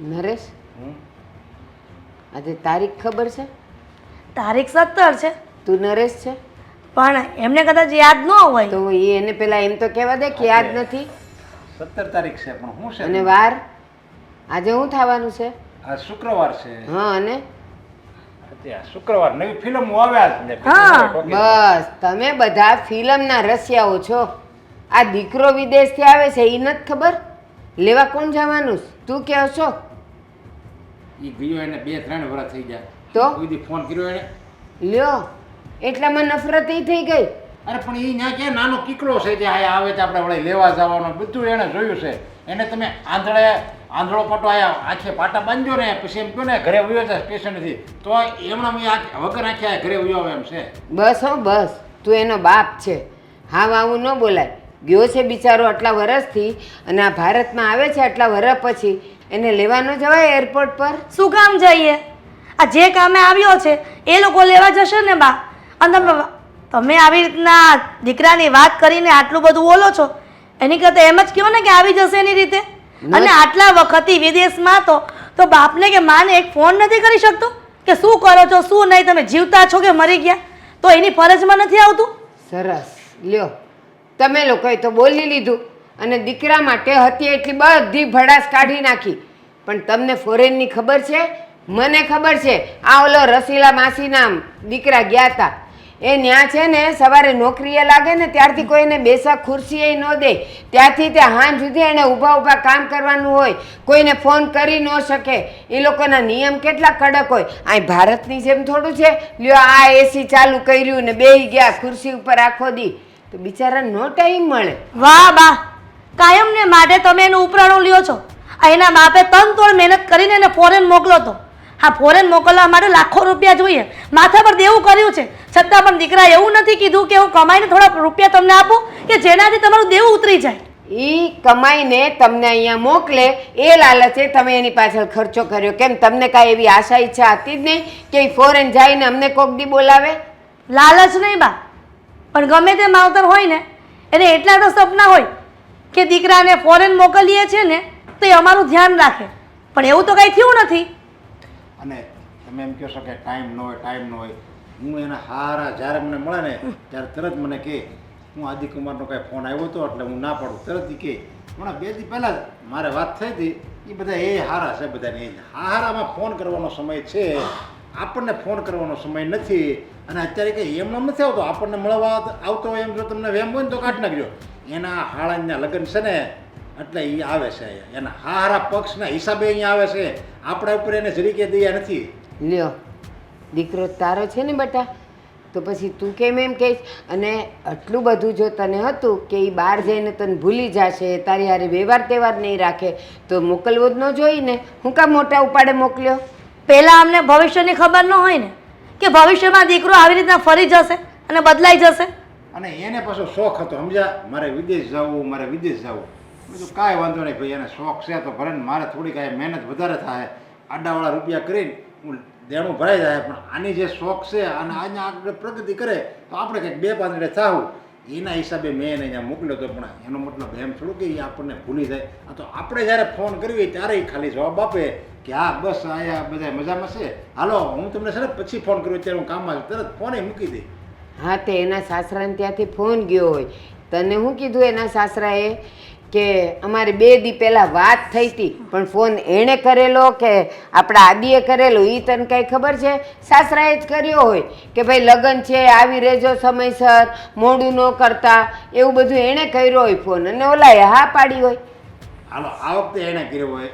નરેશ? આજે તારીખ ખબર છે? તારીખ સત્તર છે. તું નરેશ છે? પણ એમને કદાચ યાદ ન હોય. તો એ એને પેલા એમ તો કહેવા દે કે યાદ નથી. સત્તર તારીખ છે પણ શું અને વાર? આજે શું થવાનું છે? આ શુક્રવાર છે. હા અને? શુક્રવાર નવી ફિલ્મ આવ્યા હા. બસ તમે બધા ફિલ્મના રસિયાઓ છો. આ દીકરો વિદેશથી આવે છે એ નથી ખબર? લેવા કોણ જવાનું તું કહો છો? ઈ ગયો એને બે ત્રણ વર્ષ થઈ ગયા. તો? કોઈ ફોન કર્યો એને? લ્યો. એટલામાં નફરત ઈ થઈ ગઈ. અરે પણ એ ત્યાં ક્યાં નાનો કીકડો છે જે આયા આવે તો આપણે વળી લેવા જવાનો. બધું એને જોયું છે. એને તમે આંધળે આંધળો પાટો આયા આખે પાટા બાંધ્યો ને પછી એમ કહ્યું ને ઘરે ઉયો છે સ્ટેશનથી. તો એમણે વગર આખે ઘરે ઉયો આવે એમ છે. બસ હો બસ. તું એનો બાપ છે. હા આવું ન બોલાય. ગયો છે બિચારો આટલા વર્ષથી અને આ ભારતમાં આવે છે આટલા વર્ષ પછી. એને લેવા ન જવાય એરપોર્ટ પર? શું કામ જઈએ? આ જે કામે આવ્યો છે એ લોકો લેવા જશે ને બા? અને તમે તમે આવી રીતના દીકરાની વાત કરીને આટલું બધું બોલો છો એની કરતાં એમ જ કહો ને કે આવી જશે એની રીતે? અને આટલા વખતથી વિદેશમાં તો તો બાપને કે માને એક ફોન નથી કરી શકતો? કે શું કરો છો શું નહીં તમે જીવતા છો કે મરી ગયા? તો એની ફરજમાં નથી આવતું? સરસ. લ્યો તમે લોકોએ તો બોલી લીધું. અને દીકરા માટે હતી એટલી બધી ભડાસ કાઢી નાખી. પણ તમને ફોરેનની ખબર છે? મને ખબર છે. આ ઓલો રસીલા માસીના દીકરા ગયા હતા એ ન્યા છે ને, સવારે નોકરીએ લાગે ને, ત્યારથી કોઈને બેસા ખુરશીએ ન દે. ત્યાંથી તે હાંજ સુધી એને ઊભા ઊભા કામ કરવાનું હોય. કોઈને ફોન કરી ન શકે. એ લોકોના નિયમ કેટલા કડક હોય. અહીં ભારતની જેમ થોડું છે. લ્યો, આ એસી ચાલુ કર્યું ને બેહી ગયા, ખુરશી ઉપર આખો દી. તો બિચારા નો ટાઈમ મળે. વાહ બા કાયમને માટે તમે એનું ઉપરાણું લ્યો છો. આ એના બાપે તન તોડ મહેનત કરીને એને ફોરેન મોકલો તો હા ફોરેન મોકલવા માટે લાખો રૂપિયા જોઈએ. માથા પર દેવું કર્યું છે. છતાં પણ દીકરા એવું નથી કીધું કે હું કમાઈને થોડા રૂપિયા તમને આપું કે જેનાથી તમારું દેવું ઉતરી જાય. એ કમાઈને તમને અહીંયા મોકલે એ લાલચે તમે એની પાછળ ખર્ચો કર્યો. કેમ તમને કાંઈ એવી આશા ઈચ્છા હતી જ નહીં કે ફોરેન જઈને અમને કોકડી બોલાવે? લાલચ નહીં બા. પણ ગમે તે માવતર હોય ને એને એટલા તો સપના હોય કે દીકરાને ફોરેન મોકલીએ છીએ ને તો અમારું ધ્યાન રાખે. પણ એવું તો કંઈ થયું નથી. અને તમે એમ કહો છો કે ટાઈમ ન હોય ટાઈમ ન હોય. હું એના હારા જ્યારે મને મળે ને, ત્યારે તરત મને કહે, હું આદિકુમારનો કાંઈ ફોન આવ્યો હતો એટલે હું ના પાડું. તરત કહે, હમણાં બે દી પહેલાં મારે વાત થઈ હતી. એ બધા એ હારા છે બધાને. એ હારામાં ફોન કરવાનો સમય છે. આપણને ફોન કરવાનો સમય નથી. અને અત્યારે કંઈ એમનો નથી આવતો. આપણને મળવા આવતો હોય એમ જો તમને વેમ હોય ને તો કાઢ નાખજો. એના હાળાના લગ્ન છે ને એટલે એ આવે છે અહીંયા. એના હારા પક્ષના હિસાબે અહીંયા આવે છે. આપણા ઉપર એને જરીકે દયા નથી. લ્યો દીકરો તારો છે ને બેટા? તો પછી તું કેમ એમ કહીશ? અને આટલું બધું જો તને હતું કે એ બહાર જઈને તને ભૂલી જશે તારી હારે વ્યવહાર તહેવાર નહીં રાખે તો મોકલવો જ ન જોઈને હું કામ મોટા ઉપાડે મોકલ્યો? પહેલાં અમને ભવિષ્યની ખબર ન હોય ને કે ભવિષ્યમાં દીકરો આવી રીતના ફરી જશે અને બદલાઈ જશે? અને એને પાછો શોખ હતો સમજ્યા? મારે વિદેશ જવું મારે વિદેશ જવું. મેં કાંઈ વાંધો નહીં ભાઈ, એને શોખ છે તો ભલે મારે થોડી કાંઈ મહેનત વધારે થાય, આડાવાળા રૂપિયા કરીને હું દેણું ભરાઈ જાય, પણ આની જે શોખ છે અને આને આગળ પ્રગતિ કરે, તો આપણે કંઈક બે પાંદડે થાવું એના હિસાબે મેં એને અહીંયા મોકલ્યો હતો પણ એનો મતલબ એમ થોડું કે એ આપણને ભૂલી જાય. આ તો આપણે જ્યારે ફોન કરીએ ત્યારે ખાલી જવાબ આપે કે, હા, બસ, આયા બધા મજામાં છે. હાલો, હું તમને છે પછી ફોન કર્યો ત્યારે હું કામમાં તરત ફોને મૂકી દે. હા, તે એના સાસરાને ત્યાંથી ફોન ગયો હોય. તને શું કીધું એના સાસરાએ? કે અમારે બે દી પહેલાં વાત થઈ હતી, પણ ફોન એણે કરેલો કે આપણા આદિએ કરેલો એ તને કાંઈ ખબર છે? સાસરાએ જ કર્યો હોય કે ભાઈ લગ્ન છે, આવી રહેજો સમયસર, મોડું ન કરતા, એવું બધું એણે કર્યો હોય ફોન, અને ઓલાએ હા પાડી હોય. હાલો, આ વખતે એણે કર્યો હોય.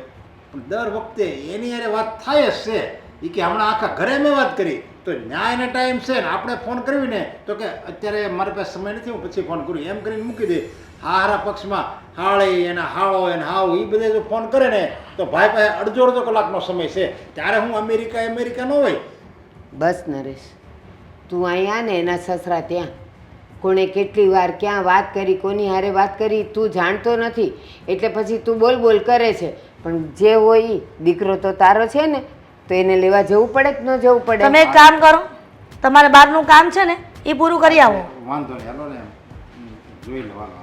પણ દર વખતે એની અરે વાત થાય જ છે. એ કે હમણાં આખા ઘરે મેં વાત કરી. તો ન્યાયનો ટાઈમ છે ને, આપણે ફોન કરવી ને, તો કે અત્યારે મારી પાસે સમય નથી, હું પછી ફોન કરું. એમ કરીને મૂકી દે. હારા પક્ષમાં હાળી એના હાળો એને હાવ એ બધે જો ફોન કરે ને તો ભાઈ પાસે અડધો અડધો કલાકનો સમય છે. ત્યારે હું અમેરિકા અમેરિકા ન હોય. બસ નરેશ તું અહીંયા ને એના સસરા ત્યાં. કોણે કેટલી વાર ક્યાં વાત કરી કોની હારે વાત કરી તું જાણતો નથી. એટલે પછી તું બોલ બોલ કરે છે. પણ જે હોય એ દીકરો તો તારો છે ને તો એને લેવા જવું પડે કે ન જવું પડે? તમે એક કામ કરો તમારે બહારનું કામ છે ને એ પૂરું કરી આવો. વાંધો નહીં હાલો ને જોઈ લેવાનું.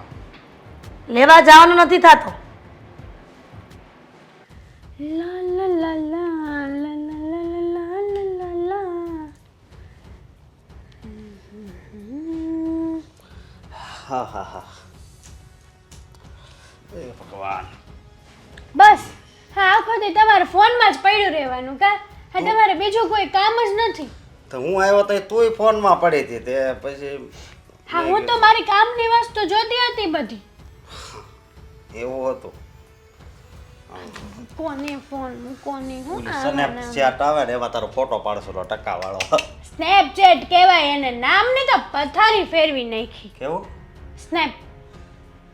લેવા જવાનું નથી થતું. લા લા લા લા લા લા લા લા લા લા. હા હા. હા ભગવાન. બસ. હા આખો દી તમારે ફોનમાં જ પડ્યું રહેવાનું કા? હા તમારે બીજું કોઈ કામ જ નથી. તો હું આવ્યો તો તુંય ફોનમાં પડી હતી તે પછી હા હું તો મારી કામની વસ્તુ જોતી હતી બધી. એવું હતું. કોને ફોન કોને હું સ્નેપચેટ આવે ને એમાં તારો ફોટો પાડશો તો ટકા વાળો સ્નેપચેટ કહેવાય એને નામની તો પથારી ફેરવી નાખી. કેવું? સ્નેપ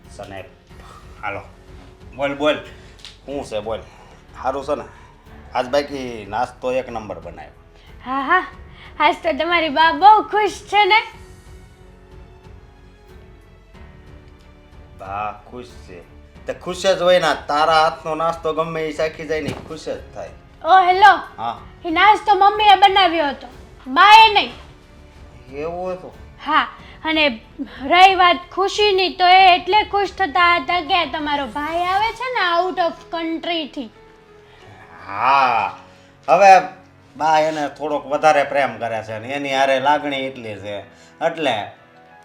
સ્નેપ હાલો. બોલ બોલ. શું છે બોલ? સારું છે ને? આજ બાકી નાસ્તો એક નંબર બનાવ્યો. હા હા. આજ તો તમારી બા બહુ ખુશ છે ને? બા ખુશ છે. તે ખુશ જ હોય ને તારા હાથનો નાસ્તો ગમે એ ચાખી જાય ને ખુશ જ થાય. ઓ હેલો. હા. એ નાસ્તો મમ્મીએ બનાવ્યો હતો. બાએ નહીં. એવું હતું? હા અને રહી વાત ખુશીની તો એ એટલે ખુશ થતા હતા કે તમારો ભાઈ આવે છે ને આઉટ ઓફ કન્ટ્રીથી હા. હવે બા એને થોડોક વધારે પ્રેમ કરે છે અને એની હારે લાગણી એટલી છે. એટલે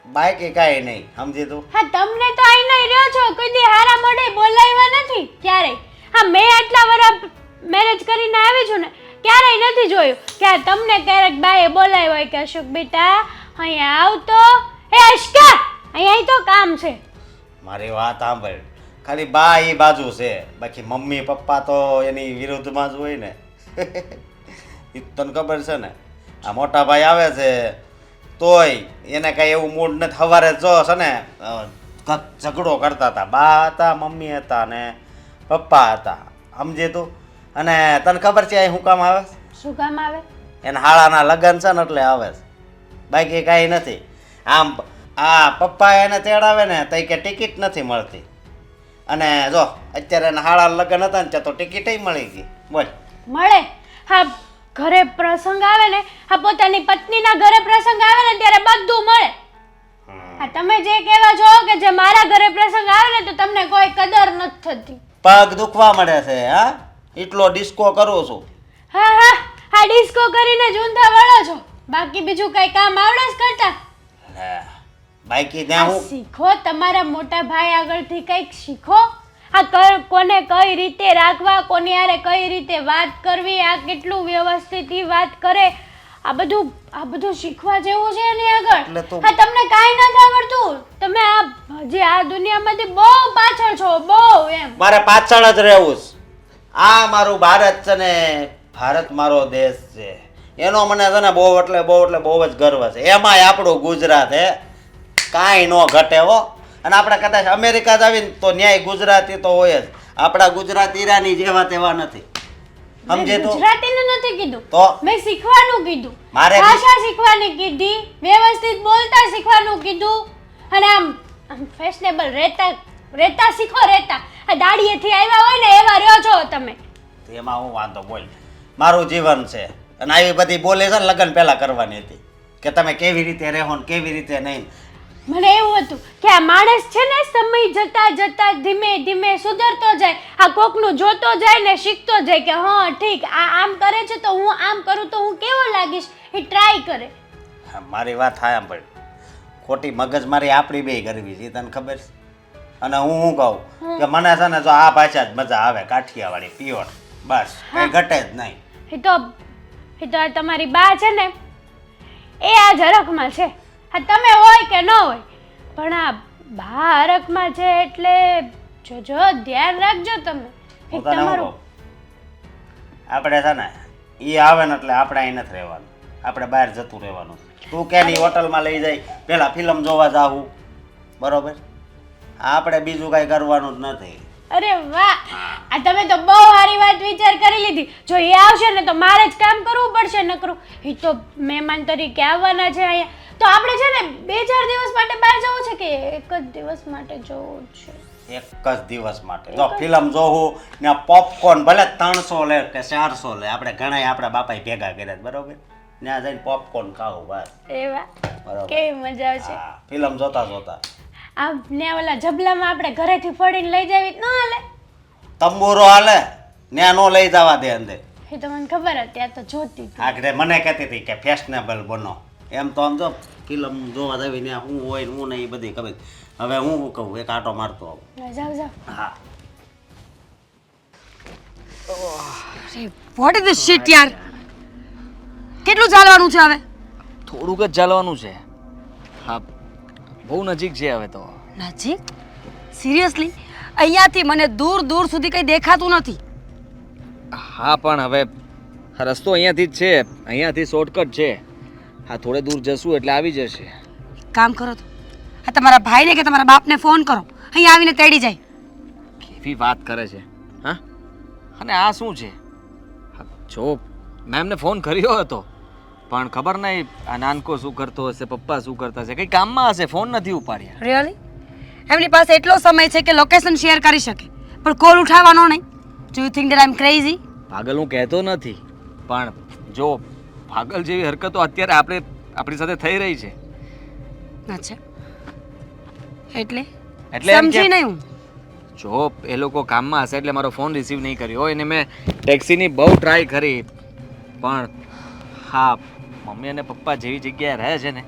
બાકી એકાય નહીં સમજી તું? હા તમને તો અહીં નહીં રહ્યો છો કોઈ દી હારા મોઢે બોલાવ્યા નથી ક્યારેય? હા મેં આટલા વર્ષ મેરેજ કરીને આવી છું ને ક્યારેય નથી જોયું કે તમને ક્યારેક બાએ બોલાવ્યો હોય કે અશોક બેટા અહીંયા આવતો એ અશકા અહીંયા તો કામ છે. મારી વાત સાંભળ. ખાલી બા એ બાજુ છે. બાકી મમ્મી પપ્પા તો એની વિરુદ્ધમાં જ હોય ને. એ તને ખબર છે ને? આ મોટા ભાઈ આવે છે તોય એને કાંઈ એવું મૂડ નથી. સવારે જો છે ને ઝઘડો કરતા હતા. બા હતા મમ્મી હતા ને પપ્પા હતા. સમજે તું? અને તને ખબર છે અહીં શું કામ આવે શું કામ આવે? એના હાળાના લગ્ન છે ને એટલે આવે બાકી કાંઈ નથી. આમ આ પપ્પા એને તેડાવે ને તો કે ટિકિટ નથી મળતી. અને જો અત્યારે એના હાળા લગ્ન હતા ને ત્યાં તો ટિકિટય મળી ગઈ. બોલ. મળે? હા ઘરે પ્રસંગ આવે ને આ પોતાની પત્નીના ઘરે પ્રસંગ આવે ને ત્યારે બધું મળે. આ તમે જે કહેવા છો કે જે મારા ઘરે પ્રસંગ આવે ને તો તમને કોઈ કદર નથી થતી. પગ દુખવા મળે છે હા? એટલો ડિસ્કો કરું છું. હા હા હા ડિસ્કો કરીને જ ઊંધા વળો છો. બાકી બીજું કઈ કામ આવડે જ કરતા? બાકી ત્યાં હું શીખો તમારા મોટા ભાઈ આગળથી કંઈક શીખો. આ કોને કઈ રીતે રાખવા કોની હારે કઈ રીતે વાત કરવી આ કેટલું વ્યવસ્થિત વાત કરે આ બધું આ બધું શીખવા જેવું છે એની આગળ? હા તમને કાંઈ નથી આવડતું? તમે આ જે આ દુનિયામાંથી બહુ પાછળ છો બહુ એમ. મારે પાછળ જ રહેવું આ મારું ભારત છે ને ભારત મારો દેશ છે. એનો મને છે ને બહુ એટલે બહુ એટલે બહુ જ ગર્વ છે. એમાંય આપણું ગુજરાત હે. કાંઈ ન ઘટે હો. અને આપણા કદાચ અમેરિકા જ આવીને તો ન્યાય ગુજરાતી તો હોય જ. આપણા ગુજરાત ઈરાની જેવા તેવા નથી. સમજે મેં ગુજરાતીનું નથી કીધું. તો? મેં શીખવાનું કીધું. મારે ભાષા શીખવાની કીધી વ્યવસ્થિત બોલતા શીખવાનું કીધું. અને આમ આમ ફેશનેબલ રહેતા રહેતા શીખો રહેતા. આ દાડીએથી આવ્યા હોય ને એવા રહ્યો છો તમે. એમાં હું વાંધો બોલ. મારું જીવન છે. અને આવી બધી બોલે છે ને લગ્ન પહેલા કરવાની હતી. કે તમે કેવી રીતે રહો ને કેવી રીતે નહીં. મને એવું હતું કે આ માણસ છે ને સમય જતા જતા ધીમે ધીમે સુધરતો જાય આ કોકનું જોતો જાય ને શીખતો જાય કે હા ઠીક આ આમ કરે છે તો હું આમ કરું તો હું કેવો લાગીશ? એ ટ્રાય કરે. હા, મારી વાત થાય પણ ખોટી મગજ મારી આપણી બે કરવી છે તને ખબર છે? અને હું શું કહું? કે મને છે ને જો આ ભાષા જ મજા આવે કાઠિયાવાડી પ્યોર બસ કઈ ઘટે જ નહીં. એ તો એ તો તમારી બા છે ને એ આ ઝરખમાં છે. હા તમે હોય કે ન હોય પણ આ બા હરખમાં છે એટલે જોજો ધ્યાન રાખજો તમે. એક તને શું તમારું કહું? આપણે છે ને એ આવે ને એટલે આપણે અહીં નથી રહેવાનું. આપણે બહાર જતું રહેવાનું તું કે ની હોટલમાં લઈ જાય પેલા ફિલ્મ જોવા જાવું બરોબર? આપણે બીજું કાંઈ કરવાનું જ નથી. અરે વાહ! આ તમે તો બહુ સારી વાત વિચાર કરી લીધી. જો એ આવશે ને તો મારે જ કામ કરવું પડશે નકરું. એ તો મહેમાન તરીકે આવવાના છે અહીંયા. તો આપણે છે ને બે ચાર દિવસ માટે બહાર જવું છે કે એક જ દિવસ માટે જવું છે? એક જ દિવસ માટે. જો ફિલ્મ જોવું ને પોપકોર્ન ભલે ત્રણસો લે કે ચારસો લે આપણે ઘણા આપણા બાપાએ ભેગા કર્યા છે, બરોબર? ત્યાં જઈને પોપકોર્ન ખાવું બસ. એવા કેવી મજા આવશે હા ફિલ્મ જોતા જોતા. આ ને ઓલા જબલામાં આપણે ઘરેથી ફળીને લઈ જાવી ન હાલે? તંબુરો હાલે ત્યાં નો લઈ જવા દે અંદર. એ તો મને ખબર હતી આ તો જોતી આગળ મને કહેતી હતી કે ફેશનેબલ બનો. એમ તો આમ તો ફિલ્મ જોવા જાવી ને હું હોય ને હું નહીં બધી ખબર હવે હું શું કહું એક આટો મારતો આવું. હા. વોટ ઇઝ ધ શિટ યાર? કેટલું ચાલવાનું છે હવે? થોડુંક જ ચાલવાનું છે. હા બહુ નજીક છે હવે તો. નજીક? સિરિયસલી અહીંયાથી મને દૂર દૂર સુધી કંઈ દેખાતું નથી. હા પણ હવે રસ્તો અહીંયાથી જ છે. અહીંયાથી શોર્ટકટ છે. હા થોડે દૂર જશું એટલે આવી જશે. કામ કરો તો. આ તમારા ભાઈને કે તમારા બાપને ફોન કરો. અહીંયા આવીને તેડી જાય. કેવી વાત કરે છે? હા? અને આ શું છે? જો મેં એમને ફોન કર્યો હતો. પણ ખબર નહીં આ નાનકો શું કરતો હશે પપ્પા શું કરતા હશે કંઈ કામમાં હશે ફોન નથી ઉપાડ્યા. રિયલી એમની પાસે એટલો સમય છે કે લોકેશન શેર કરી શકે. પણ કોલ ઉઠાવવાનો નહીં. Do you think that I am crazy પાગલ હું કહેતો નથી. પણ જો પાગલ જેવી હરકતો અત્યારે આપણે આપણી સાથે થઈ રહી છે. અચ્છા. એટલે? એટલે એમ સમજી નહીં હું. જો એ લોકો કામમાં હશે એટલે મારો ફોન રિસીવ નહીં કર્યો. હોય અને મેં ટેક્સીની બહુ ટ્રાય કરી પણ હા મમ્મી અને પપ્પા જેવી જગ્યાએ રહે છે ને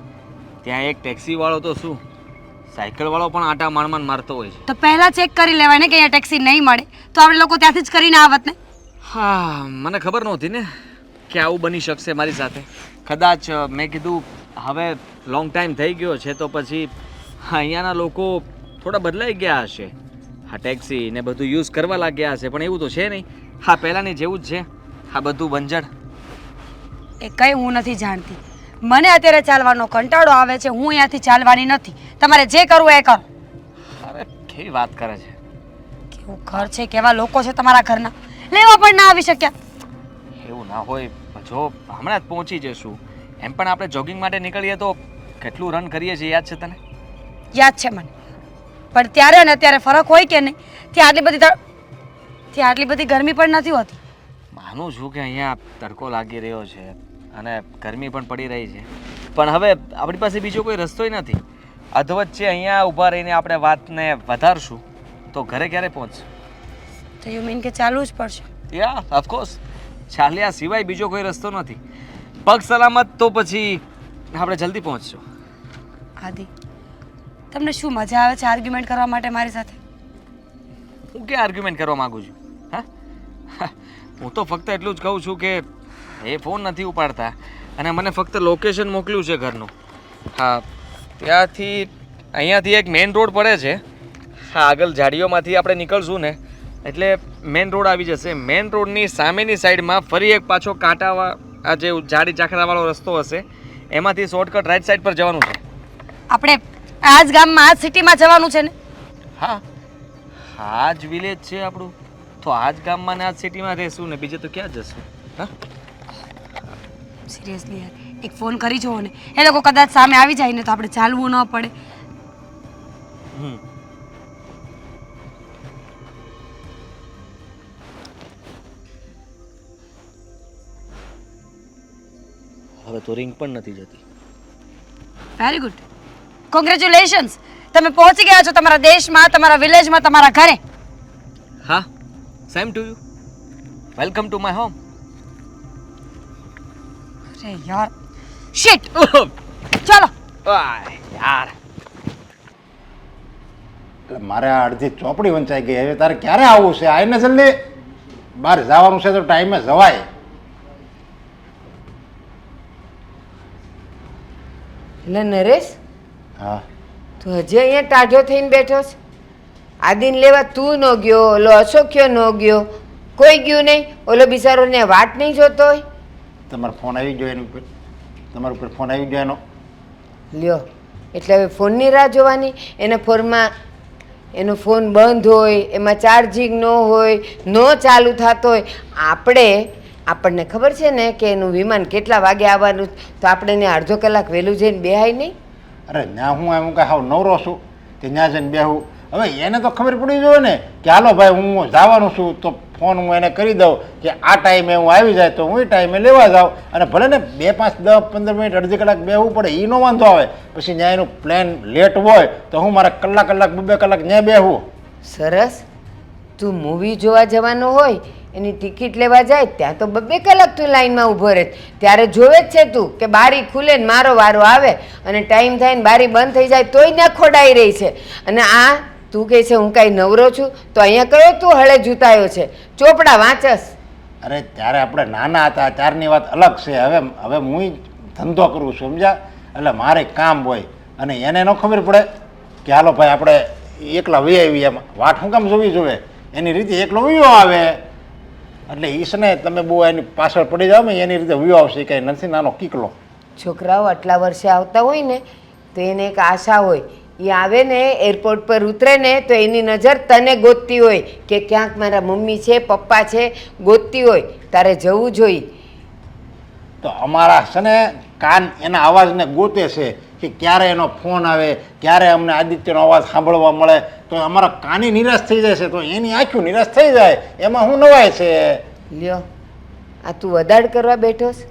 ત્યાં એક ટેક્સીવાળો તો શું સાયકલવાળો પણ આટા માણમાન મારતો હોય છે. તો પહેલા ચેક કરી લેવાય ને કે અહીંયા ટેક્સી નહીં મળે. તો આપણે લોકો ત્યાંથી જ કરીને આવત ને? હા મને ખબર નહોતી ને. કે આવું બની શકશે મારી સાથે? કદાચ મેં કીધું હવે લોંગ ટાઈમ થઈ ગયો છે તો પછી અહીંયાના લોકો થોડા બદલાઈ ગયા હશે. હા ટેક્સી ને બધું યુઝ કરવા લાગ્યા હશે પણ એવું તો છે નહીં. હા પહેલાંની જેવું જ છે. હા બધું બંજડ એ કંઈ હું નથી જાણતી. મને અત્યારે ચાલવાનો કંટાળો આવે છે હું અહીંયાથી ચાલવાની નથી. તમારે જે કરવું એ કરો. અરે કેવી વાત કરે છે? કેવું ઘર છે કેવા લોકો છે તમારા ઘરના? લેવા પણ ના આવી શક્યા. એવું ના હોય. જો હમણાં જ પહોંચી જશું એમ પણ આપણે જોગિંગ માટે નીકળીએ તો કેટલું રન કરીએ છીએ યાદ છે તને? યાદ છે મને. પણ ત્યારે અને અત્યારે ફરક હોય કે નહીં? ત્યાં આટલી બધી ત્યાં આટલી બધી ગરમી પણ નથી હોતી. માનું છું કે અહીંયા તડકો લાગી રહ્યો છે અને ગરમી પણ પડી રહી છે. પણ હવે આપણી પાસે બીજો કોઈ રસ્તોય નથી. અધવચ્ચે અહીંયા ઊભા રહીને આપણે વાતને વધારશું. તો ઘરે ક્યારે પહોંચશું? તો યુ મીન કે ચાલવું જ પડશે? યા ઓફકોર્સ ચાલ્યા સિવાય બીજો કોઈ રસ્તો નથી. પગ સલામત તો પછી આપણે જલ્દી પહોંચશું. આદિ તમને શું મજા આવે છે આર્ગ્યુમેન્ટ કરવા માટે મારી સાથે? હું કે આર્ગ્યુમેન્ટ કરવા માંગુ છું? હા? હું તો ફક્ત એટલું જ કહું છું કે એ ફોન નથી ઉપાડતા અને મને ફક્ત લોકેશન મોકલ્યું છે ઘરનું. હા ત્યાંથી અહીંયાથી એક મેઇન રોડ પડે છે. હા આગળ ઝાડીઓમાંથી આપણે નીકળશું ને એટલે મેઇન રોડ આવી જશે. મેઇન રોડની સામેની સાઈડમાં ફરી એક પાછો કાંટાવા આ જે જાડી ઝાખરાવાળો રસ્તો હશે એમાંથી શોર્ટકટ રાઈટ સાઈડ પર જવાનું છે. આપણે આ જ ગામમાં આ જ સિટીમાં જવાનું છે ને? હા. આ જ વિલેજ છે આપણું. તો આ જ ગામમાં ને આ જ સિટીમાં રહેશું ને બીજે તો ક્યાં જશું? હા? સિરિયસલી યાર એક ફોન કરી જુઓ ને. એ લોકો કદાચ સામે આવી જાય ને તો આપણે ચાલવું ન પડે. હમ. તો રિંગ પણ નથી જતી. વેરી ગુડ કોંગ્રેચ્યુલેશન્સ તમે પહોંચી ગયા છો તમારા દેશમાં તમારા વિલેજમાં તમારા ઘરે. હા same to you welcome to my home અરે યાર. શિટ ચલો. યાર. એટલે મારે આ અડધી ચોપડી વંચાઈ ગઈ. હવે તારે ક્યારે આવવું છે? આવીને જલ્દી. બહાર જવાનું છે તો ટાઈમે જવાય. એટલે નરેશ હા. તું હજી અહીંયા ટાઢો થઈને બેઠો છે? આદિન લેવા તું ન ગયો ઓલો અશોક્યો ન ગયો. કોઈ ગયું નહીં? ઓલો બિચારો ને વાટ નહીં જોતો હોય? તમારો ફોન આવી ગયો એની ઉપર. તમારા ઉપર ફોન આવી ગયો એનો. લ્યો એટલે હવે ફોનની રાહ જોવાની. એના ફોનમાં એનો ફોન બંધ હોય એમાં ચાર્જિંગ ન હોય ન ચાલુ થતો હોય. આપણે આપણને ખબર છે ને કે એનું વિમાન કેટલા વાગે આવવાનું તો આપણે એને અડધો કલાક વહેલું જઈને બેહાય નહીં? અરે ત્યાં હું એમ કહે હાવ નવરો છું કે ત્યાં જઈને બેહું. હવે એને તો ખબર પડી જોઈએ ને કે હાલો ભાઈ હું જવાનું છું તો ફોન હું એને કરી દઉં કે આ ટાઈમે હું આવી જાય તો હું એ ટાઈમે લેવા જાઉં. અને ભલે ને બે પાંચ દસ પંદર મિનિટ અડધી કલાક બેહવું પડે એ નો વાંધો આવે. પછી ત્યાં એનું પ્લેન લેટ હોય તો હું મારા કલાક કલાક બે બે કલાક ત્યાં બેહું. સરસ. તું મૂવી જોવા જવાનો હોય એની ટિકિટ લેવા જાય, ત્યાં તો બબ્બે કલાક તું લાઈનમાં ઊભો રહે. ત્યારે જોવે જ છે તું કે બારી ખુલે ને મારો વારો આવે અને ટાઈમ થાય ને બારી બંધ થઈ જાય તોય ત્યાં ખોડાઈ રહી છે. અને આ તું કહે છે, હું કાંઈ નવરો છું. તો અહીંયા કયો તું હળે જૂતાયો છે? ચોપડા વાંચસ. અરે ત્યારે આપણે નાના હતા, ત્યારની વાત અલગ છે. હવે હવે હું ધંધો કરું છું, સમજ્યા? એટલે મારે કામ હોય. અને એને ન ખબર પડે કે હાલો ભાઈ, આપણે એકલા વી આવી એમ. વાટ હું કામ જોવી જોવે? એની રીતે એકલો વિયો આવે. એટલે ઈસને તમે બહુ એની પાછળ પડી જાઓ ને એની રીતે વ્યૂ આવશે કંઈ નથી નાનો કીકલો. છોકરાઓ આટલા વર્ષે આવતા હોય ને તો એને એક આશા હોય એ આવે ને એરપોર્ટ પર ઉતરે ને તો એની નજર તને ગોતતી હોય કે ક્યાંક મારા મમ્મી છે પપ્પા છે ગોતતી હોય તારે જવું જોઈએ. તો અમારા છે ને કાન એના અવાજને ગોતે છે કે ક્યારે એનો ફોન આવે ક્યારે અમને આદિત્યનો અવાજ સાંભળવા મળે તો અમારા કાની નિરાશ થઈ જાય છે તો એની આંખ્યું નિરાશ થઈ જાય. એમાં શું નવાય છે? લ્યો આ તું વધાડ કરવા બેઠોસ?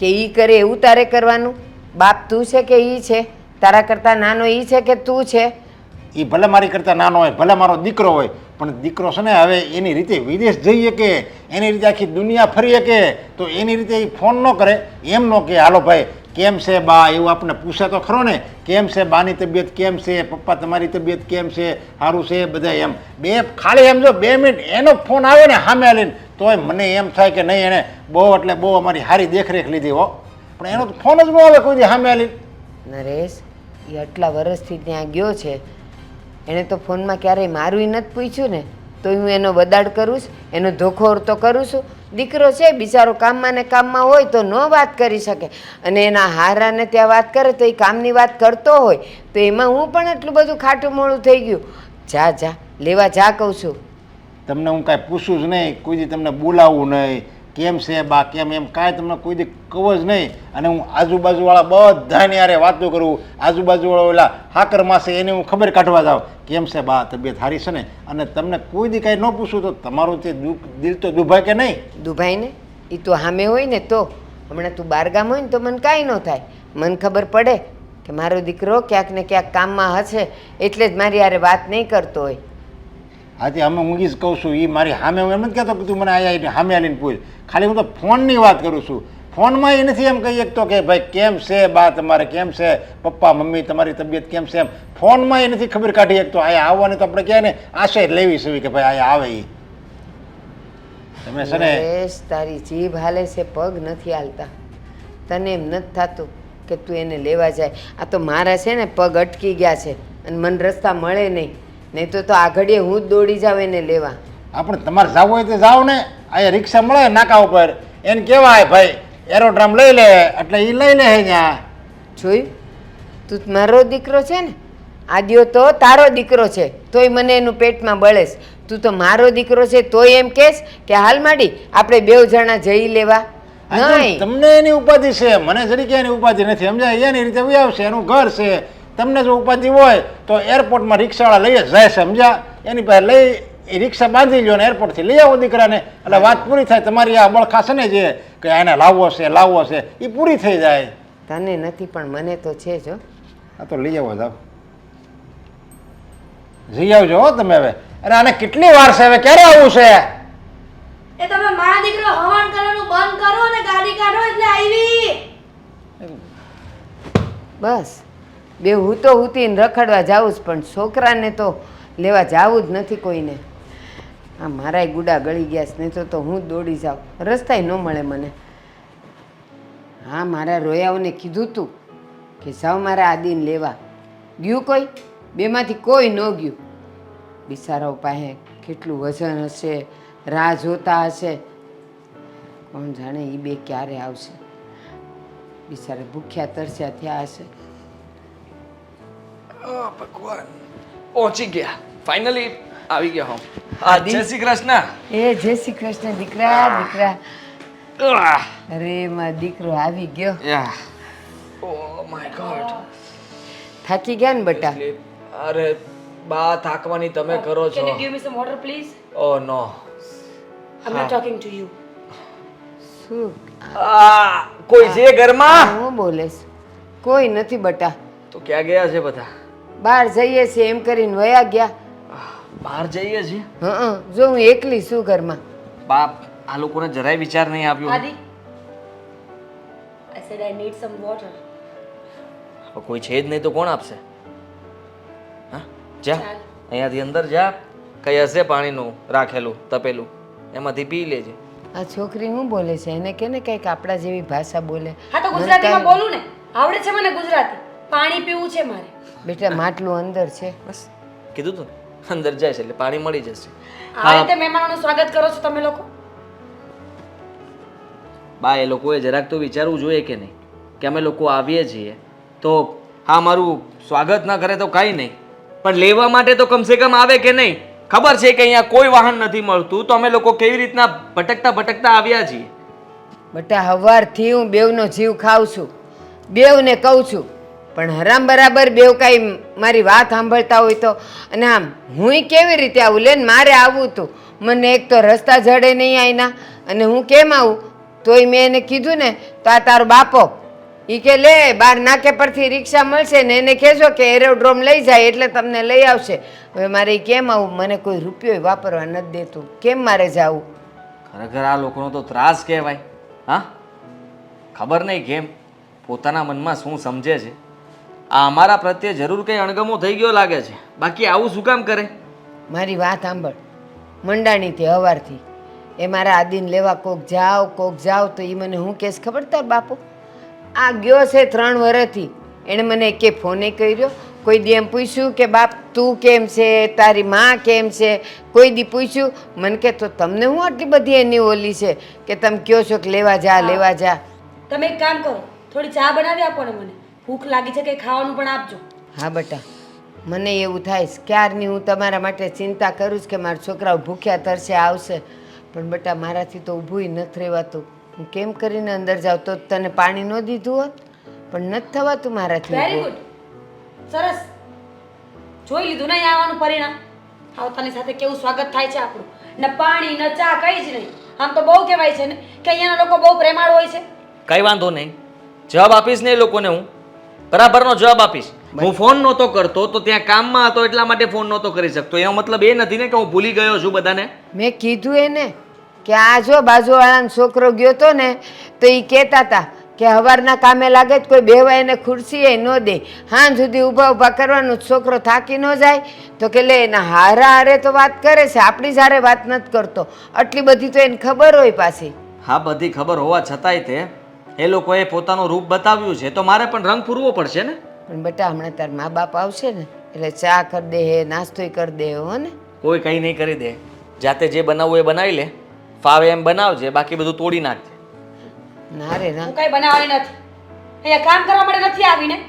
કે એ કરે એવું તારે કરવાનું? બાપ તું છે કે એ છે? તારા કરતાં નાનો એ છે કે તું છે? એ ભલે મારી કરતાં નાનો હોય ભલે મારો દીકરો હોય પણ દીકરો છે ને હવે એની રીતે વિદેશ જઈ શકે એની રીતે આખી દુનિયા ફરી શકે તો એની રીતે એ ફોન ન કરે. એમ ન કે હાલો ભાઈ કેમ છે બા? એવું આપણને પૂછે તો ખરો ને. કેમ છે બાની તબિયત? કેમ છે? પપ્પા તમારી તબિયત કેમ છે? સારું છે? બધા એમ. બે ખાલી એમ જો બે મિનિટ એનો ફોન આવે ને સામે આવીને તોય મને એમ થાય કે નહીં એને બહુ એટલે બહુ અમારી સારી દેખરેખ લીધી હો. પણ એનો તો ફોન જ ન આવે કોઈ સામે આવીને નરેશ એ આટલા વર્ષથી ત્યાં ગયો છે. એણે તો ફોનમાં ક્યારેય મારું નથી પૂછ્યું ને. તો હું એનો વદાડ કરું છું, એનો ધોખો તો કરું છું. દીકરો છે, બિચારો કામમાં ને કામમાં હોય તો ન વાત કરી શકે. અને એના હારાને ત્યાં વાત કરે તો એ કામની વાત કરતો હોય, તો એમાં હું પણ એટલું બધું ખાટું મોડું થઈ ગયું. જા જા, લેવા જા કહું છું. તમને હું કાંઈ પૂછું જ નહીં, કોઈ તમને બોલાવવું નહીં. કેમ છે બા કેમ એમ કાંઈ તમને કોઈ દી કહું જ નહીં. અને હું આજુબાજુવાળા બધાની યારે વાતો કરું. આજુબાજુવાળા ઓલા હાકર માસે એને હું ખબર કાઢવા જાઉં. કેમ છે બા તબિયત સારી છે ને? અને તમને કોઈ દી કાંઈ ન પૂછું તો તમારું તે દુઃખ દિલ તો દુભાય કે નહીં? દુભાઈને એ તો સામે હોય ને તો. હમણાં તું બારગામ હોય ને તો મને કાંઈ ન થાય. મને ખબર પડે કે મારો દીકરો ક્યાંક ને ક્યાંક કામમાં હશે એટલે જ મારી યારે વાત નહીં કરતો હોય. હાથી અમે હું જ કહું છું એ મારી સામે હું એમ જ કહેતો કે તું મને આયા સામે આવીને પૂછ. ખાલી હું તો ફોનની વાત કરું છું. ફોનમાં એ નથી એમ કહી શકતો કે ભાઈ કેમ છે બા તમારે કેમ છે? પપ્પા, મમ્મી, તમારી તબિયત કેમ છે? એમ. ફોનમાં એ નથી ખબર કાઢી શકતો. અહીંયા આવવાની તો આપણે કહે ને આશય લેવી છે કે ભાઈ અહીંયા આવે એ તમે છે તારી જીભ હાલે છે, પગ નથી હાલતા. તને એમ નથી થતું કે તું એને લેવા જાય. આ તો મારા છે ને પગ અટકી ગયા છે અને મને રસ્તા મળે નહીં. નહીં તો તો ઘડીએ હું જ દોડી જાઉં એને લેવા. આપણે તમારે જવું હોય તો જાઓ ને. અહીંયા રિક્ષા મળે નાકા ઉપર. એને કહેવાય ભાઈ એરોડ્રામ લઈ લે. એટલે એ લઈ લે અહીંયા જોયું તું મારો દીકરો છે ને આદ્યો તો તારો દીકરો છે તોય મને એનું પેટમાં બળેશ તું તો મારો દીકરો છે તોય એમ કહેશ કે હાલ માડી આપણે બેવ જણા જઈ લેવા. નહીં. તમને એની ઉપાધિ છે મને જરીકે એની ઉપાધિ નથી. સમજાય? એની રીતે આવશે એનું ઘર છે. તમને જો ઉપાધિ હોય તો એરપોર્ટમાં રિક્ષાવાળા લઈ જ જાય સમજા સમજ્યા? એની પાસે લઈ એ રિક્ષા બાંધી લ્યો ને એરપોર્ટથી લઈ આવો દીકરાને. એટલે વાત પૂરી થાય તમારી આ બળખા છે ને જે કે એને લાવવો છે લાવવો છે એ પૂરી થઈ જાય. તને નથી પણ મને તો છે જ હો. આ તો લઈ આવો જાવ જઈ આવજો હો તમે હવે. અરે આને કેટલી વાર છે હવે? ક્યારે આવવું છે? એ તમે મારા દીકરો હવન કરવાનું બંધ કરો અને ગાડી કાઢો એટલે આવી. બસ. બે હું તો હુતીને રખડવા જાઉં જ પણ છોકરાને તો લેવા જાવું જ નથી કોઈને. આ મારાય ગુડા ગળી ગયા છે, નહીં તો હું દોડી જાઉં. રસ્તાય ન મળે મને. હા, મારા રોયાઓને કીધું તું કે જાઓ મારા આદિને લેવા. ગયું કોઈ? બેમાંથી કોઈ ન ગયું. બિસારાઓ પાસે કેટલું વજન હશે, રાહ જોતા હશે. કોણ જાણે એ બે ક્યારે આવશે? બિચારા ભૂખ્યા તરસ્યા થયા હશે. ભગવાન, પહોંચી ગયા. ફાઇનલી આવી ગયા હું. હા જય શ્રી કૃષ્ણ. એ જય શ્રી કૃષ્ણ દીકરા દીકરા. અરે માં દીકરો આવી ગયો. Oh my god. થાકી ગયા ને બટા? અરે બા થાકવાની તમે કરો છો can you give me some water please oh no. I am not talking to you શું? આ કોઈ છે ઘરમાં? હું બોલેશ. કોઈ નથી બટા. તો ક્યાં ગયા છે બધા? બહાર જઈએ છીએ એમ કરીને વયા ગયા. બહાર જઈએ છીએ હા જો હું એકલી છું ઘરમાં. બાપ આ લોકોને જરાય વિચાર નહીં આવ્યો. Aadi. I said I need some water કોઈ છે જ નહીં તો કોણ આપશે? હા? જા. અહીંયાથી અંદર જા. કઈ હશે પાણીનું રાખેલું તપેલું. એમાંથી પી લેજે. આ છોકરી શું બોલે છે? એને કે ને કંઈક આપણા જેવી ભાષા બોલે? હા તો ગુજરાતીમાં બોલું ને. આવડે છે મને ગુજરાતી. પાણી પીવું છે મારે. બેટા માટલું અંદર છે. બસ. કીધું તું? અંદર જાય છે એટલે પાણી મળી જશે. આ રીતે મહેમાનોનું સ્વાગત કરો છો તમે લોકો? બા એ લોકોએ જરાક તો વિચારવું જોઈએ કે નહીં? કે અમે લોકો આવીએ છીએ તો હા મારું સ્વાગત ના કરે તો કાંઈ નહીં. પણ લેવા માટે તો કમસે કમ આવે કે નહીં? ખબર છે કે અહીંયા કોઈ વાહન નથી મળતું તો અમે લોકો કેવી રીતના ભટકતા ભટકતા આવ્યા છીએ? બટા હવારથી હું બેવનો જીવ ખાઉં છું. બેવને કહું છું પણ હરામ બરાબર બેવ કાંઈ મારી વાત સાંભળતા હોય તો. અને આમ હું કેવી રીતે આવું? લે મારે આવવું હતું. મને એક તો રસ્તા જડે નહીં આઈના અને હું કેમ આવું? તોય મેં એને કીધું ને, તો આ તારો બાપો. એ કે, લે, બાર નાકે પરથી રિક્ષા મળશે ને એને કહેજો કે એરોડ્રોમ લઈ જાય એટલે તમને લઈ આવશે. હવે મારે કેમ આવું? મને કોઈ રૂપિયો વાપરવા નથી દેતું. કેમ મારે જાવું? ખરેખર આ લોકોનો તો ત્રાસ કહેવાય. હા? ખબર નહીં કેમ? પોતાના મનમાં શું સમજે છે? આ અમારા પ્રત્યે જરૂર કંઈ અણગમો થઈ ગયો લાગે છે. બાકી આવું શું કામ કરે? મારી વાત સાંભળ. મંડાણીથી હવારથી. એ મારા આદિને લેવા કોક જાઓ કોક જાઓ તો એ મને હું કેસ ખબર તાર બાપુ? આ ગયો છે ત્રણ વર્ષથી એણે મને કે ફોને કર્યો. કોઈ દી એમ પૂછ્યું કે બાપ તું કેમ છે? તારી માં કેમ છે? કોઈ દી પૂછ્યું. મને કે તો તમને હું આટલી બધી એની ઓલી છે? કે તમે કહો છો કે લેવા જા લેવા જા. તમે એક કામ કરો. થોડી ચા બનાવી આપો ને મને. ભૂખ લાગી છે કે ખાવાનું પણ આપજો. હા બેટા. મને એવું થાય છે. ક્યારની હું તમારા માટે ચિંતા કરું છું કે મારા છોકરાઓ ભૂખ્યા તરસે આવશે. પણ બેટા મારાથી તો ઊભું નથી રહેવાતું. હું કેમ કરીને અંદર જાઉં? તો તને પાણી ન દીધું હોત. પણ નથી થવાતું મારાથી વેરી. ગુડ સરસ. જોઈ લીધું ને આવવાનું પરિણામ? આવતાની સાથે કેવું સ્વાગત થાય છે આપણું? ને પાણી ને ચા કઈ જ નહીં. આમ તો બહુ કહેવાય છે ને કે અહીંયાના લોકો બહુ પ્રેમાળ હોય છે. કઈ વાંધો નહીં. જવાબ આપીશ ને એ લોકોને હું. બરાબરનો જવાબ આપીશ. હું ફોન નહોતો કરતો તો ત્યાં કામમાં હતો એટલા માટે ફોન નહોતો કરી શકતો. એનો મતલબ એ નથી ને કે હું ભૂલી ગયો છું બધાને? મેં કીધું એને કે આ જો બાજુવાળાનો છોકરો ગયો તો ને તો એ કહેતા હતા કે હવારના કામે લાગે જ કોઈ બેવાય એને ખુરશીએ ન દે. હાં સુધી ઊભા ઊભા કરવાનું છોકરો થાકી ન જાય. તો કે લે એના હારા હારે તો વાત કરે છે આપણી જ હારે વાત નથી કરતો. આટલી બધી તો એને ખબર હોય પાછી. હા બધી ખબર હોવા છતાંય તે એ લોકોએ પોતાનું રૂપ બતાવ્યું છે તો મારે પણ રંગ પૂરવો પડશે ને? પણ બેટા હમણાં તાર મા બાપ આવશે ને એટલે ચા કરી દે હે નાસ્તોય કરી દે હો ને? કોઈ કંઈ નહીં કરી દે. જાતે જે બનાવવું એ બનાવી લે. ફાવે એમ બનાવજે બાકી બધું તોડી નાખજે. ના રે ના. હું કઈ બનાવવાની નથી. અહીંયા કામ કરવા માટે નથી આવીને.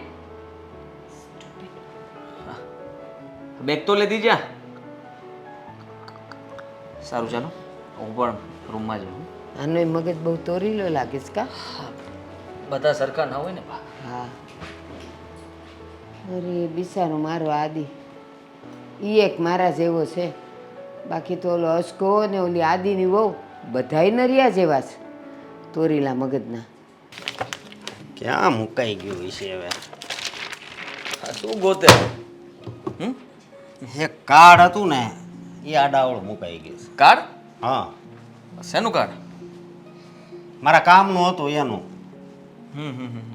બેગ તો લેતી જા. સારું ચાલો. હું પણ રૂમમાં જાઉં આનો મગજ બહુ તોરીલો લાગે છે કા બધા સરખા ના હોય ને? બા હા. અરે બિસારો મારો આદિ. એ એક મારા જેવો છે. બાકી તો ઓલો અસકો ને ઓલી આદિની વહુ બધાય નરિયા જેવા છે તોરીલા મગજના. ક્યાં મુકાઈ ગયું છે હવે? આ શું ગોતે? હમ? એક કાર્ડ હતું ને એ આડાવળ મુકાઈ ગયું છે. કાર્ડ હા. શેનું કાર્ડ મારા કામનું હતું એનું. હમ હમ હમ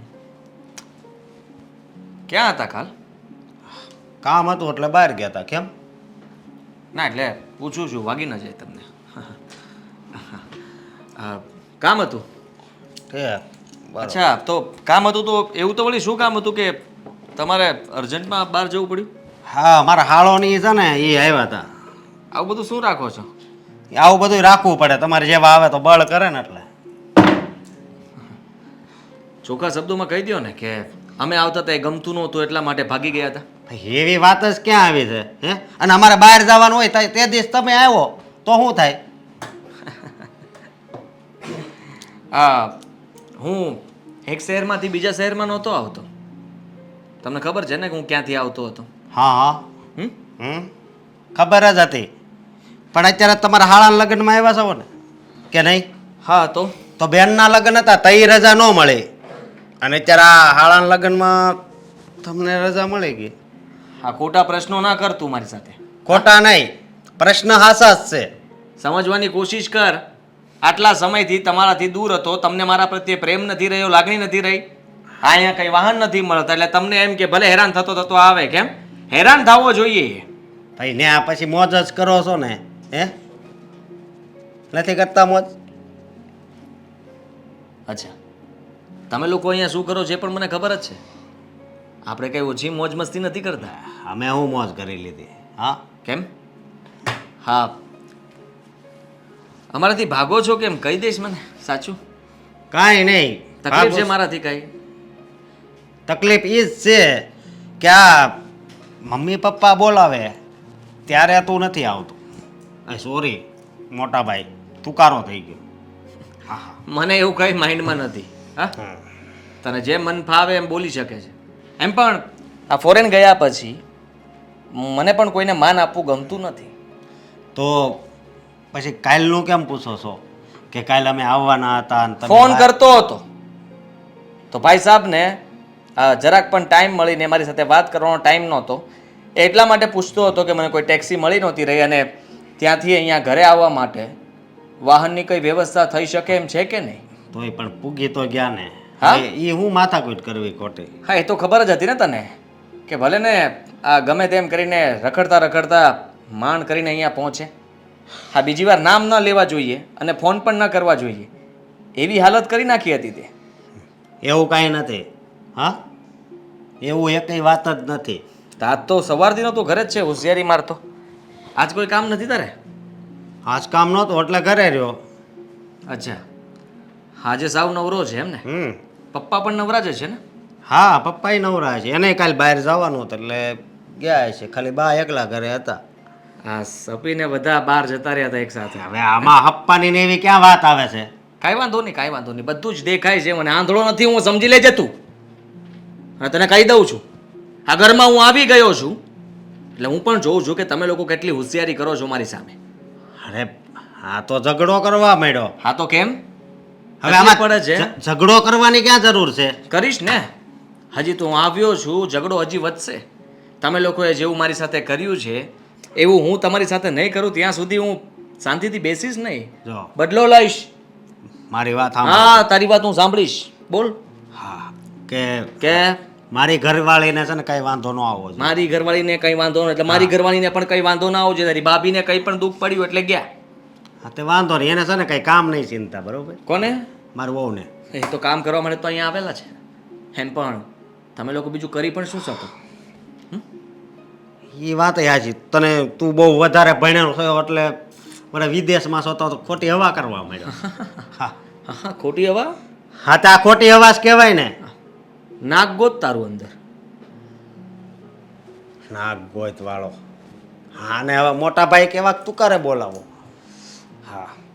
ક્યાં હતા કાલ? કામ હતું એટલે બહાર ગયા હતા કેમ? ના એટલે પૂછું છું વાગી ન જાય તમને. કામ હતું? કે અચ્છા તો કામ હતું તો એવું તો વળી શું કામ હતું કે તમારે અર્જન્ટમાં બહાર જવું પડ્યું? હા મારા હાળોની છે ને એ આવ્યા હતા આવું બધું શું રાખો છો? આવું બધું રાખવું પડે તમારે જેવા આવે તો બળ કરે ને એટલે. ચોખ્ખા શબ્દોમાં કહી દો ને કે અમે આવતા હતા એ ગમતું નહોતું એટલા માટે ભાગી ગયા હતા. એવી વાત જ ક્યાં આવી છે હે? અને અમારે બહાર જવાનું હોય તો તે દિવસ તમે આવ્યો તો શું થાય? આ હું એક શહેરમાંથી બીજા શહેરમાં નહોતો આવતો. તમને ખબર છે ને કે હું ક્યાંથી આવતો હતો? હા હા. હમ? ખબર જ હતી. પણ અત્યારે તમારા હાળાના લગ્નમાં આવ્યા છો ને? કે નહીં? હા તો? તો બેનના લગ્ન હતા તઈ રજા ન મળી. અને અત્યારે આ હાળાના લગ્નમાં તમને રજા મળી ગઈ? આ ખોટા પ્રશ્નો ના કર તું મારી સાથે. ખોટા નહીં પ્રશ્ન હાસા જ છે. સમજવાની કોશિશ કર. આટલા સમયથી તમારાથી દૂર હતો તમને મારા પ્રત્યે પ્રેમ નથી રહ્યો લાગણી નથી રહી. આ અહીંયા કંઈ વાહન નથી મળતા એટલે તમને એમ કે ભલે હેરાન થતો થતો આવે કેમ? હેરાન થવો જોઈએ. ભાઈ ને આ પછી મોજ જ કરો છો ને હે? નથી કરતા મોજ? અચ્છા. તમે લોકો અહીંયા શું કરો છે પણ મને ખબર જ છે. આપણે કઈ ઓછી મોજ મસ્તી નથી કરતા? અમે હું મોજ કરી લીધી હા? કેમ? હા. અમારાથી ભાગો છો કેમ? કહી દઈશ મને સાચું? કાંઈ નહીં તકલીફ છે મારાથી કઈ? તકલીફ એ જ છે કે આ મમ્મી પપ્પા બોલાવે ત્યારે તું નથી આવતું. સોરી મોટા ભાઈ તુકારો થઈ ગયો. મને એવું કઈ માઇન્ડમાં નથી. હા? હા. તને જેમ મન ફાવે એમ બોલી શકે છે. એમ પણ આ ફોરેન ગયા પછી મને પણ કોઈને માન આપવું ગમતું નથી. તો પછી કાલનું કેમ પૂછો છો? કે કાલ અમે આવવાના હતા ફોન કરતો હતો. તો ભાઈ સાહેબને આ જરાક પણ ટાઈમ મળીને મારી સાથે વાત કરવાનો ટાઈમ નહોતો. એટલા માટે પૂછતો હતો કે મને કોઈ ટેક્સી મળી નહોતી રહી અને ત્યાંથી અહીંયા ઘરે આવવા માટે વાહનની કંઈ વ્યવસ્થા થઈ શકે એમ છે કે નહીં? તોય પણ પૂગી તો ગયા ને. હા? એ હું માથાકૂટ કરવી ખોટી. હા એ તો ખબર જ હતી ને તને કે ભલે ને આ ગમે તેમ કરીને રખડતા રખડતા માંડ કરીને અહીંયા પહોંચે. હા બીજી વાર નામ ન લેવા જોઈએ અને ફોન પણ ન કરવા જોઈએ. એવી હાલત કરી નાખી હતી તે. એવું કાંઈ નથી. હા? એવું એકઈ વાત જ નથી. તાત આજ તો સવારથી નહોતું ઘરે જ છે હોશિયારી મારતો આજ કોઈ કામ નથી તારે? આજ કામ નહોતું એટલે ઘરે રહ્યો. અચ્છા. આજે સાવ નવરો છે એમ ને? હમ. પપ્પા પણ નવરા જ છે ને? હા પપ્પાય નવરા છે. એને કાલ બહાર જવાનું હતું એટલે ગયા છે. ખાલી બા એકલા ઘરે હતા. હા સપીને બધા બહાર જતા રહ્યા હતા એક સાથે. હવે આમાં હપ્પાની ને એવી ક્યાં વાત આવે છે? કાંઈ વાંધો નહીં કાંઈ વાંધો નહીં. બધું જ દેખાય છે. મને આંધળો નથી હું સમજી લેજે તું. અને તને કહી દઉં છું. આ ઘરમાં હું આવી ગયો છું. એટલે હું પણ જોઉં છું કે તમે લોકો કેટલી હોશિયારી કરો છો મારી સામે. અરે હા તો ઝઘડો કરવા માંડ્યો. હા તો કેમ? હવે આમાં પડે છે? ઝઘડો કરવાની ક્યાં જરૂર છે? કરીશ ને. હજી તો હું આવ્યો છું ઝઘડો હજી વધશે. તમે લોકોએ જેવું મારી સાથે કર્યું છે એવું હું તમારી સાથે નહીં કરું ત્યાં સુધી હું શાંતિથી બેસીશ નહીં. બદલો લઈશ. મારી વાત હા તારી વાત હું સાંભળીશ. બોલ. હા કે કે? મારી ઘરવાળીને છે ને કઈ વાંધો ન આવો મારી ઘરવાળીને કઈ વાંધો એટલે મારી ઘરવાળીને પણ કઈ વાંધો ના આવો છે તારી ભાભીને કઈ પણ દુઃખ પડ્યું એટલે ગયા. હા તે વાંધો નહીં એને છે ને કંઈ કામ નહીં ચિંતા બરોબર? કોને? મારું વહુને. એ તો કામ કરવા માટે તો અહીંયા આવેલા છે. એમ પણ તમે લોકો બીજું કરી પણ શું શકો? એ વાત હાજી તને તું બહુ વધારે ભણેલો થયો એટલે મને વિદેશમાં છો તો ખોટી હવા કરવા માંડ્યો. હા. ખોટી હવા? હા તો આ ખોટી અવાજ કહેવાય ને. નાક ગોત તારું અંદર. નાગ ગોત વાળો હા ને હવે મોટા ભાઈ કેવા તું કરે બોલાવો? હા